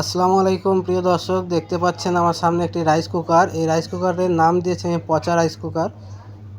আসসালামু আলাইকুম, প্রিয় দর্শক। দেখতে পাচ্ছেন আমার সামনে একটি রাইস কুকার। এই রাইস কুকারের নাম দিয়েছি আমি পচা রাইস কুকার।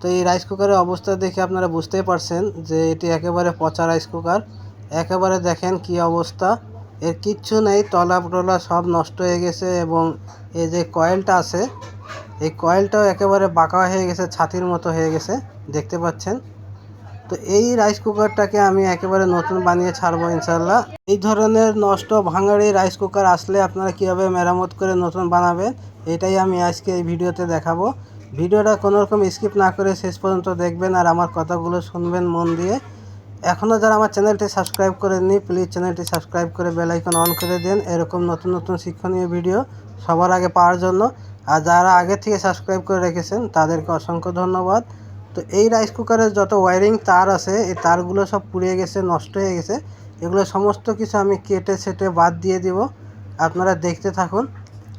তো এই রাইস কুকারের অবস্থা দেখে আপনারা বুঝতেই পারছেন যে এটি একেবারে পচা রাইস কুকার। একেবারে দেখেন কি অবস্থা। এর কিচ্ছু নেই তলা টলা সব নষ্ট হয়ে গেছে এবং এই যে কয়েলটা আছে, এই কয়েলটাও একেবারে বাঁকা হয়ে গেছে, ছাতির মতো হয়ে গেছে। দেখতে পাচ্ছেন? তো এই রাইস কুকারটাকে আমি একেবারে নতুন বানিয়ে ছাড়বো ইনশাল্লাহ এই ধরনের নষ্ট ভাঙাড়ি রাইস কুকার আসলে আপনারা কীভাবে মেরামত করে নতুন বানাবেন, এটাই আমি আজকে এই ভিডিওতে দেখাবো। ভিডিওটা কোনো রকম স্কিপ না করে শেষ পর্যন্ত দেখবেন আর আমার কথাগুলো শুনবেন মন দিয়ে। এখনও যারা আমার চ্যানেলটি সাবস্ক্রাইব করেননি প্লিজ চ্যানেলটি সাবস্ক্রাইব করে বেল আইকন অন করে দেন, এরকম নতুন নতুন শিক্ষণীয় ভিডিও সবার আগে পাওয়ার জন্য। আর যারা আগে থেকে সাবস্ক্রাইব করে রেখেছেন, তাদেরকে অসংখ্য ধন্যবাদ। তো এই রাইস কুকারের যত ওয়ারিং তার আছে, এই তারগুলো সব পুড়িয়ে গেছে, নষ্ট হয়ে গেছে। এগুলো সমস্ত কিছু আমি কেটে সেটে বাদ দিয়ে দিব। আপনারা দেখতে থাকুন।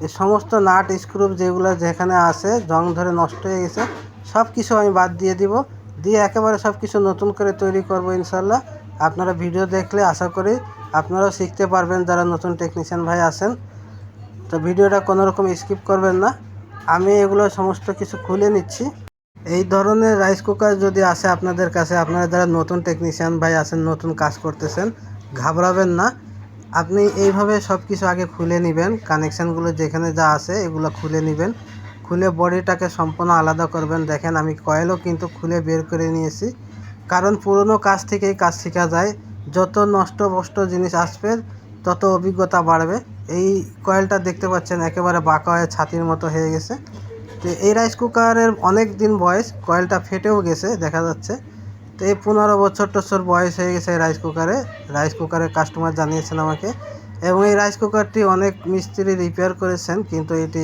এই সমস্ত নাট স্ক্রুপ যেগুলো যেখানে আছে, জং ধরে নষ্ট হয়ে গেছে সব কিছু আমি বাদ দিয়ে দিব। দিয়ে একেবারে সব কিছু নতুন করে তৈরি করব ইনশাল্লাহ আপনারা ভিডিও দেখলে আশা করি আপনারাও শিখতে পারবেন যারা নতুন টেকনিশিয়ান ভাই আছেন। তো ভিডিওটা কোনো রকম স্কিপ করবেন না। আমি এগুলো সমস্ত কিছু খুলে নিচ্ছি। এই ধরনের রাইস কুকার যদি আসে আপনাদের কাছে, আপনারা যারা নতুন টেকনিশিয়ান ভাই আছেন, নতুন কাজ করতেছেন, ঘাবড়াবেন না। আপনি এইভাবে সব কিছু আগে খুলে নেবেন কানেকশানগুলো যেখানে যা আছে এগুলো খুলে নেবেন। খুলে বডিটাকে সম্পূর্ণ আলাদা করবেন। দেখেন আমি কয়েলও কিন্তু খুলে বের করে নিয়েছি। কারণ পুরনো কাজ থেকেই কাজ শেখা যায়। যত নষ্ট বষ্ট জিনিস আসবে, তত অভিজ্ঞতা বাড়বে। এই কয়েলটা দেখতে পাচ্ছেন, একেবারে বাঁকা হয়ে ছাতির মতো হয়ে গেছে। তো এই রাইস কুকারের অনেক দিন বয়স, কয়েলটা ফেটেও গেছে, দেখা যাচ্ছে। তো এই পনেরো বছর টছর বয়স হয়ে গেছে এই রাইস কুকারে। রাইস কুকারের কাস্টমার জানিয়েছেন আমাকে। এবং এই রাইস কুকারটি অনেক মিস্ত্রি রিপেয়ার করেছেন, কিন্তু এটি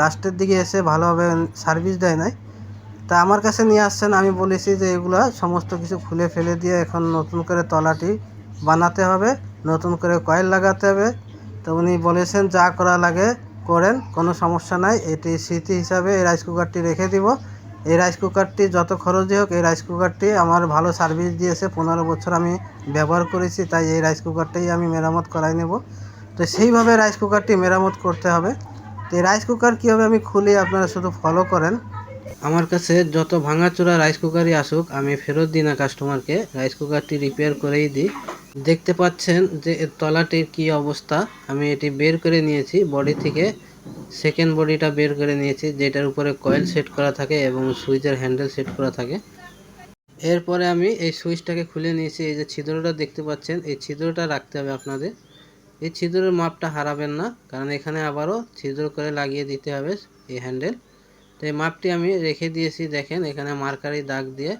লাস্টের দিকে এসে ভালোভাবে সার্ভিস দেয় নাই। তা আমার কাছে নিয়ে আসছেন, আমি বলেছি যে এগুলো সমস্ত কিছু খুলে ফেলে দিয়ে এখন নতুন করে তলাটি বানাতে হবে, নতুন করে কয়েল লাগাতে হবে। তো উনি বলেছেন, যা করা লাগে করেন, কোনো সমস্যা নাই। এটি স্মৃতি হিসাবে এই রাইস কুকারটি রেখে দিব। এই রাইস কুকারটি যত খরচই হোক, এই রাইস কুকারটি আমার ভালো সার্ভিস দিয়েছে। পনেরো বছর আমি ব্যবহার করেছি, তাই এই রাইস কুকারটাই আমি মেরামত করাই নেব। তো সেইভাবে রাইস কুকারটি মেরামত করতে হবে। তো এই রাইস কুকার কীভাবে আমি খুলি, আপনারা শুধু ফলো করেন। আমার কাছে যত ভাঙাচোরা রাইস কুকারই আসুক, আমি ফেরত দিই না কাস্টমারকে রাইস কুকারটি রিপেয়ার করেই দিই। দেখতে পাচ্ছেন যে তলাটির কি অবস্থা। আমি এটি বের করে নিয়েছি বডি থেকে। সেকেন্ড বডিটা বের করে নিয়েছি, যেটার উপরে কয়েল সেট করা থাকে এবং সুইচের হ্যান্ডেল সেট করা থাকে। এরপরে আমি এই সুইচটাকে খুলে নিয়েছি, এই যে ছিদ্রটা দেখতে পাচ্ছেন, এই ছিদ্রটা রাখতে হবে আপনাদের। এই ছিদ্রের মাপটা হারাবেন না, কারণ এখানে আবারও ছিদ্র করে লাগিয়ে দিতে হবে এই হ্যান্ডেল। তো এই মাপটি আমি রেখে দিয়েছি, দেখেন এখানে মার্কারি দাগ দিয়ে।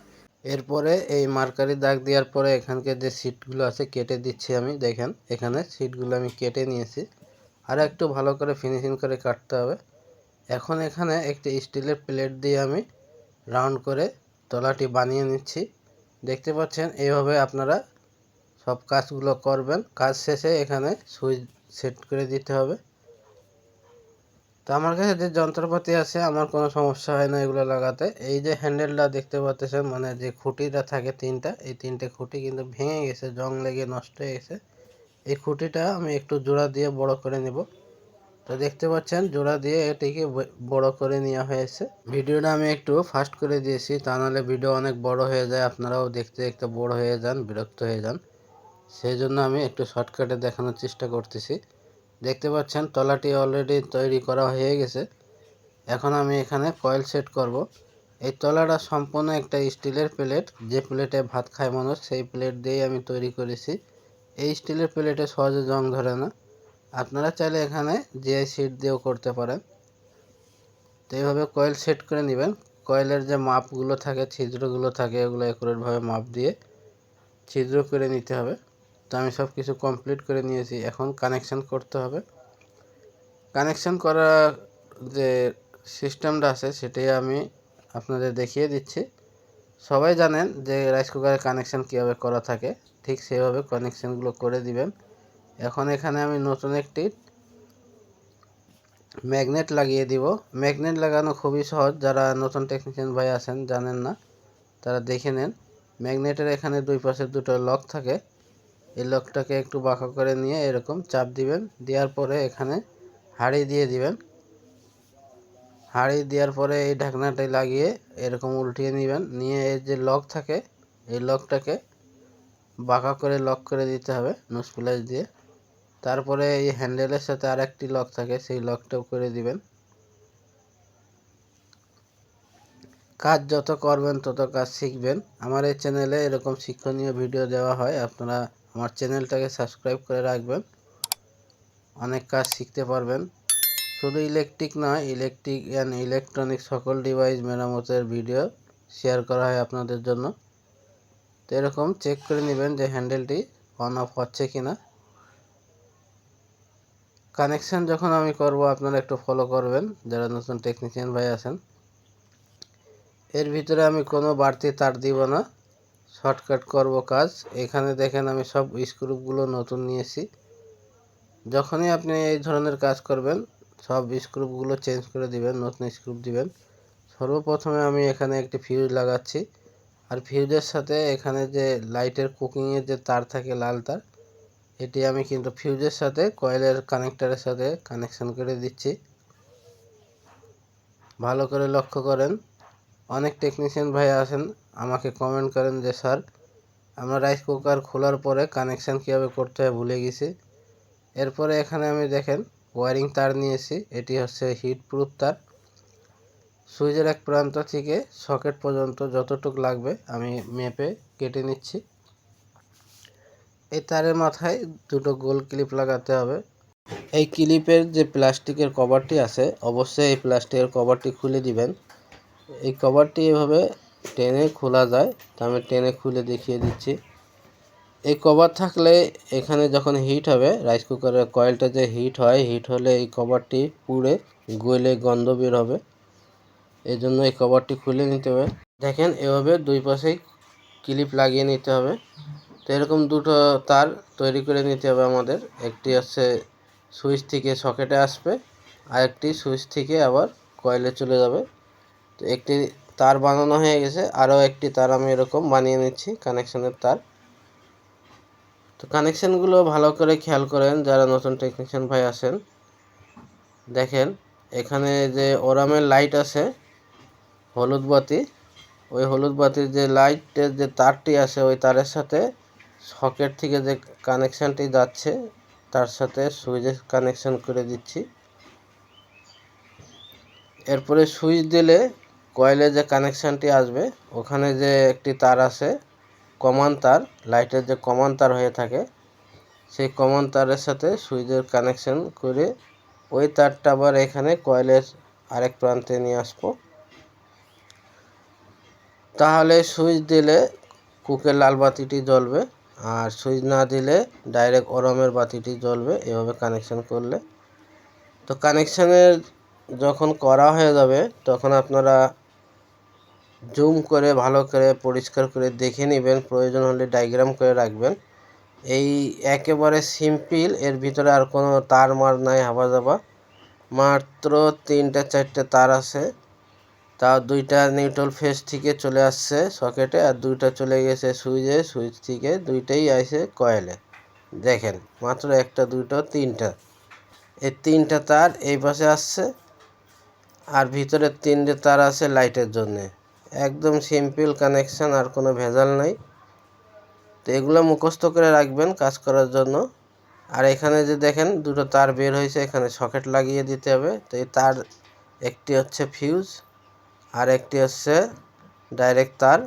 এরপরে এই মার্কারি দাগ দেওয়ার পরে এখানকার যে সিটগুলো আছে কেটে দিচ্ছি আমি, দেখেন, এখানে সিটগুলো আমি কেটে নিয়েছি। আর একটু ভালো করে ফিনিশিং করে কাটতে হবে। এখন এখানে একটি স্টিলের প্লেট দিয়ে আমি রাউন্ড করে তলাটি বানিয়ে নিচ্ছি। দেখতে পাচ্ছেন এইভাবে আপনারা সব কাজগুলো করবেন। কাজ শেষে এখানে সুইচ সেট করে দিতে হবে। তো আমার কাছে যে যন্ত্রপাতি আছে, আমার কোনো সমস্যা হয় না এগুলো লাগাতে। এই যে হ্যান্ডেলটা দেখতে পাচ্ছেন মানে যে খুঁটিটা থাকে তিনটা, এই তিনটে খুঁটি কিন্তু ভেঙে গেছে, জং লেগে নষ্ট হয়ে গেছে। এই খুঁটিটা আমি একটু জোড়া দিয়ে বড় করে নেব। তো দেখতে পাচ্ছেন, জোড়া দিয়ে এটিকে বড় করে নেওয়া হয়েছে। ভিডিওটা আমি একটু ফাস্ট করে দিয়েছি, তা নাহলে ভিডিও অনেক বড় হয়ে যায়, আপনারাও দেখতে দেখতে বড় হয়ে যান, বিরক্ত হয়ে যান। সেই জন্য আমি একটু শর্টকাটে দেখানোর চেষ্টা করতেছি। দেখতে পাচ্ছেন তলাটি অলরেডি তৈরি করা হয়ে গেছে। এখন আমি এখানে কয়েল সেট করব। এই তলাটা সম্পূর্ণ একটা স্টিলের প্লেট। যে প্লেটে ভাত খায় মানুষ, সেই প্লেট দিয়েই আমি তৈরি করেছি। এই স্টিলের প্লেটে সহজে জং ধরে না। আপনারা চাইলে এখানে জিআই সিট দিয়েও করতে পারেন। তো এইভাবে কয়েল সেট করে নেবেন। কয়েলের যে মাপগুলো থাকে, ছিদ্রগুলো থাকে, এগুলো একুরেটভাবে মাপ দিয়ে ছিদ্র করে নিতে হবে। তো আমি সব কিছু কমপ্লিট করে নিয়েছি। এখন কানেকশান করতে হবে। কানেকশান করা যে সিস্টেমটা আছে, সেটাই আমি আপনাদের দেখিয়ে দিচ্ছি। সবাই জানেন যে রাইস কুকারের কানেকশান কীভাবে করা থাকে। ঠিক সেভাবে কানেকশানগুলো করে দিবেন। এখন এখানে আমি নতুন একটি ম্যাগনেট লাগিয়ে দিব। ম্যাগনেট লাগানো খুবই সহজ। যারা নতুন টেকনিশিয়ান ভাই আছেন, জানেন না, তারা দেখে নেন। ম্যাগনেটের এখানে দুই পাশে দুটো লক থাকে। এই লকটাকে একটু বাঁকা করে নিয়ে এরকম চাপ দিবেন। দেওয়ার পরে এখানে হাঁড়ি দিয়ে দিবেন। হাঁড়ি দেওয়ার পরে এই ঢাকনাটাই লাগিয়ে এরকম উল্টিয়ে নেবেন। নিয়ে এর যে লক থাকে, এই লকটাকে বাঁকা করে লক করে দিতে হবে নোজ প্লাস দিয়ে। তারপরে এই হ্যান্ডেলের সাথে আর একটি লক থাকে, সেই লকটাও করে দিবেন। কাজ যত করবেন তত কাজ শিখবেন। আমার এই চ্যানেলে এরকম শিক্ষণীয় ভিডিও দেওয়া হয়, আপনারা আমার চ্যানেলটাকে সাবস্ক্রাইব করে রাখবেন। অনেক কাজ শিখতে পারবেন। শুধু ইলেকট্রিক নয় ইলেকট্রিক অ্যান্ড ইলেকট্রনিক সকল ডিভাইস মেরামতের ভিডিও শেয়ার করা হয় আপনাদের জন্য। তো এরকম চেক করে নেবেন যে হ্যান্ডেলটি অন অফ হচ্ছে কি না কানেকশান যখন আমি করব, আপনারা একটু ফলো করবেন। যারা নতুন টেকনিশিয়ান ভাই আছেন এর ভিতরে আমি কোনো বাড়তি তার দিব না। শর্টকাট করব কাজ। এখানে দেখেন আমি সব স্ক্রুপগুলো নতুন নিয়েছি। যখনই আপনি এই ধরনের কাজ করবেন, সব স্ক্রুপগুলো চেঞ্জ করে দিবেন, নতুন স্ক্রুপ দিবেন। সর্বপ্রথমে আমি এখানে একটি ফিউজ লাগাচ্ছি। আর ফিউজের সাথে এখানে যে লাইটের কুকিংয়ের যে তার থাকে লাল তার, এটি আমি কিন্তু ফিউজের সাথে কয়েলের কানেক্টারের সাথে কানেকশন করে দিচ্ছি। ভালো করে লক্ষ্য করেন। অনেক টেকনিশিয়ান ভাই আছেন, আমাকে কমেন্ট করেন যে, স্যার, আমরা রাইস কুকার খোলার পরে কানেকশান কীভাবে করতে হয় ভুলে গেছি। এরপরে এখানে আমি দেখেন ওয়ারিং তার নিয়েছি, এটি হচ্ছে হিট প্রুফ তার। সুইচের এক প্রান্ত থেকে সকেট পর্যন্ত যতটুকু লাগবে আমি মেপে কেটে নিচ্ছি। এই তারের মাথায় দুটো গোল ক্লিপ লাগাতে হবে। এই ক্লিপের যে প্লাস্টিকের কভারটি আছে, অবশ্যই এই প্লাস্টিকের কভারটি খুলে দিবেন। এই কভারটি এভাবে টেনে খোলা যায়। তা আমি টেনে খুলে দেখিয়ে দিচ্ছি। এই কভার থাকলে এখানে যখন হিট হবে রাইস কুকারের কয়েলটা যে হিট হয় হিট হলে এই কভারটি পুড়ে গলে গন্ধ বের হবে। এই জন্য এই কভারটি খুলে নিতে হবে। দেখেন, এভাবে দুই পাশেই ক্লিপ লাগিয়ে নিতে হবে। তো এরকম দুটো তার তৈরি করে নিতে হবে আমাদের। একটি হচ্ছে সুইচ থেকে সকেটে আসবে আর একটি সুইচ থেকে আবার কয়েলে চলে যাবে। তো একটি তার বানানো হয়ে গেছে আরও একটি তার আমি এরকম বানিয়ে নিচ্ছি কানেকশনের তার। তো কানেকশানগুলো ভালো করে খেয়াল করেন, যারা নতুন টেকনিশিয়ান ভাই আছেন। দেখেন, এখানে যে ওরামের লাইট আছে, হলুদ বাতি, ওই হলুদ বাতির যে লাইটের যে তারটি আছে, ওই তারের সাথে সকেট থেকে যে কানেকশানটি যাচ্ছে, তার সাথে সুইচের কানেকশান করে দিচ্ছি। এরপরে সুইচ দিলে কয়েলে যে কানেকশানটি আসবে, ওখানে যে একটি তার আছে, কমান তার, লাইটের যে কমান তার হয়ে থাকে, সেই কমন তারের সাথে সুইচের কানেকশান করে ওই তারটা আবার এখানে কয়েলের আরেক প্রান্তে নিয়ে আসব। তাহলে সুইচ দিলে কুকের লাল বাতিটি জ্বলবে, আর সুইচ না দিলে ডাইরেক্ট ওরমের বাতিটি জ্বলবে, এভাবে কানেকশান করলে। তো কানেকশানের যখন করা হয়ে যাবে, তখন আপনারা জুম করে, ভালো করে, পরিষ্কার করে দেখে নেবেন। প্রয়োজন হলে ডায়াগ্রাম করে রাখবেন। এই একেবারে সিম্পল এর ভিতরে আর কোনো তার মার নাই, হাবা যাবা। মাত্র তিনটা, চারটে তার আছে। তা দুইটা নিউট্রাল ফেস থেকে চলে আসছে সকেটে আর দুইটা চলে গেছে সুইচে, সুইচ থেকে দুইটাই আসে কয়েলে দেখেন, মাত্র একটা দুইটা তিনটা। এই তিনটা তার এই পাশে আসছে, আর ভিতরে তিনটে তার আছে লাইটের জন্যে। একদম সিম্পল কানেকশান আর কোনো ভেজাল নাই। তো এগুলো মুখস্থ করে রাখবেন কাজ করার জন্য। আর এখানে যে দেখেন, দুটো তার বের হয়েছে, এখানে সকেট লাগিয়ে দিতে হবে। তো এই তার, একটি হচ্ছে ফিউজ আর একটি হচ্ছে ডাইরেক্ট তার।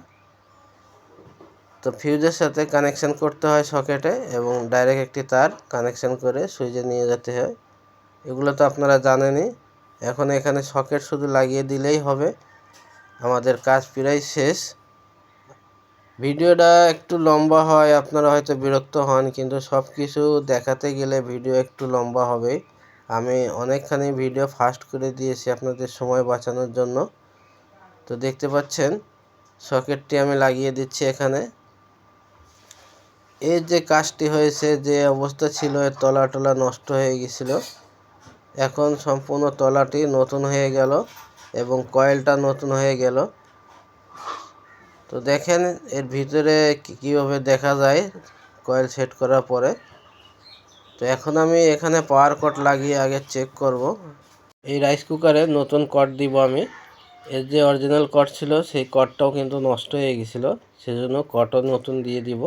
তো ফিউজের সাথে কানেকশান করতে হয় সকেটে, এবং ডাইরেক্ট একটি তার কানেকশান করে সুইচে নিয়ে যেতে হয়। এগুলো তো আপনারা জানেনই। এখন এখানে সকেট শুধু লাগিয়ে দিলেই হবে। আমাদের কাজ প্রায় শেষ। ভিডিওটা একটু লম্বা হয়, আপনারা হয়তো বিরক্ত হন, কিন্তু সব কিছু দেখাতে গেলে ভিডিও একটু লম্বা হবে। আমি অনেকখানি ভিডিও ফাস্ট করে দিয়েছি আপনাদের সময় বাঁচানোর জন্য। তো দেখতে পাচ্ছেন, সকেটটি আমি লাগিয়ে দিচ্ছি এখানে। এর যে কাজটি হয়েছে, যে অবস্থা ছিল, এর তলা টলা নষ্ট হয়ে গেছিল। এখন সম্পূর্ণ তলাটি নতুন হয়ে গেল। এবং কয়েলটা নতুন হয়ে গেল। তো দেখেন, এর ভিতরে কীভাবে দেখা যায় কয়েল সেট করার পরে। তো এখন আমি এখানে পাওয়ার কট লাগিয়ে আগে চেক করব। এই রাইস কুকারে নতুন কট দিব আমি। এর যে অরিজিনাল কট ছিল, সেই কটটাও কিন্তু নষ্ট হয়ে গেছিল, সেজন্য কটও নতুন দিয়ে দিব।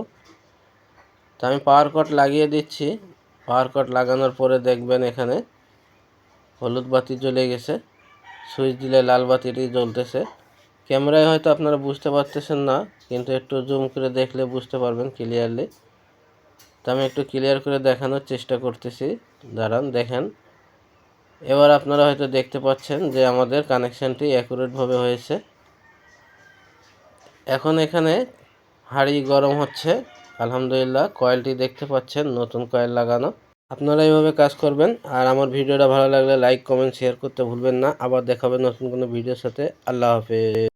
তো আমি পাওয়ার কট লাগিয়ে দিচ্ছি। পাওয়ার কট লাগানোর পরে দেখবেন এখানে হলুদ বাতি জ্বলে গেছে। সুইচ দিলে লাল বাতিটি জ্বলতেছে। ক্যামেরায় হয়তো আপনারা বুঝতে পারতেছেন না, কিন্তু একটু জুম করে দেখলে বুঝতে পারবেন ক্লিয়ারলি তো আমি একটু ক্লিয়ার করে দেখানোর চেষ্টা করতেছি। দাঁড়ান, দেখেন। এবার আপনারা হয়তো দেখতে পাচ্ছেন যে আমাদের কানেকশানটি অ্যাকুরেটভাবে হয়েছে। এখন এখানে হাঁড়ি গরম হচ্ছে। আলহামদুলিল্লাহ কয়েলটি দেখতে পাচ্ছেন, নতুন কয়েল লাগানো। আপনারা এইভাবে কাজ করবেন। আর আমার ভিডিওটা ভালো লাগলে লাইক কমেন্ট শেয়ার করতে ভুলবেন না। আবার দেখাবেন নতুন কোনো ভিডিওর সাথে। আল্লাহ হাফেজ।